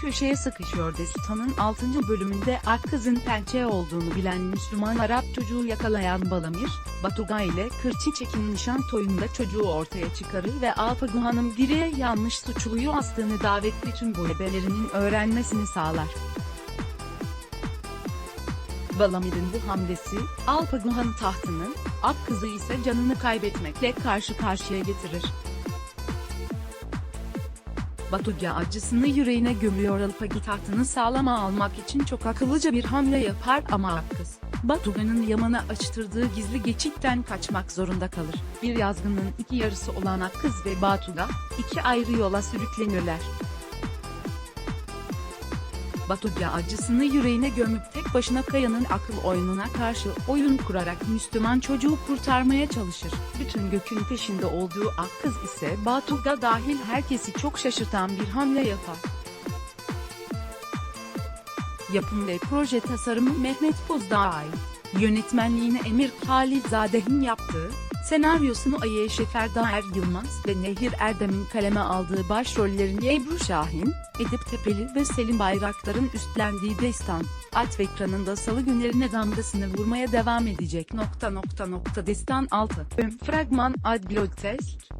köşeye sıkışıyor destanın 6. bölümünde Akkız'ın pençe olduğunu bilen Müslüman Arap çocuğu yakalayan Balamir, Batuga ile Kırçiçek'in nişan toyunda çocuğu ortaya çıkarır ve Alpagu Hanım Diri'ye yanlış suçluyu astığını davetli tüm bu ebelerinin öğrenmesini sağlar. Balamir'in bu hamlesi, Alpaguhan tahtını, Akkız'ı ise canını kaybetmekle karşı karşıya getirir. Batuga acısını yüreğine gömüyor Alpagi tahtını sağlama almak için çok akıllıca bir hamle yapar ama Akkız, Batuga'nın Yaman'a açtırdığı gizli geçitten kaçmak zorunda kalır. Bir yazgının iki yarısı olan Akkız ve Batuga, iki ayrı yola sürüklenirler. Batuga acısını yüreğine gömüp tek başına Kaya'nın akıl oyununa karşı oyun kurarak Müslüman çocuğu kurtarmaya çalışır. Bütün gökün peşinde olduğu Akkız ise Batuga dahil herkesi çok şaşırtan bir hamle yapar. Yapım ve proje tasarımı Mehmet Bozdağ'a ait. Yönetmenliğini Emir Halilzade'nin yaptığı, senaryosunu Ayşe Ferdaer Yılmaz ve Nehir Erdem'in kaleme aldığı başrollerin Ebru Şahin, Edip Tepeli ve Selim Bayraktar'ın üstlendiği destan, At ekranında salı günlerine damgasını vurmaya devam edecek. Nokta nokta nokta destan 6. Fragman Adblot Test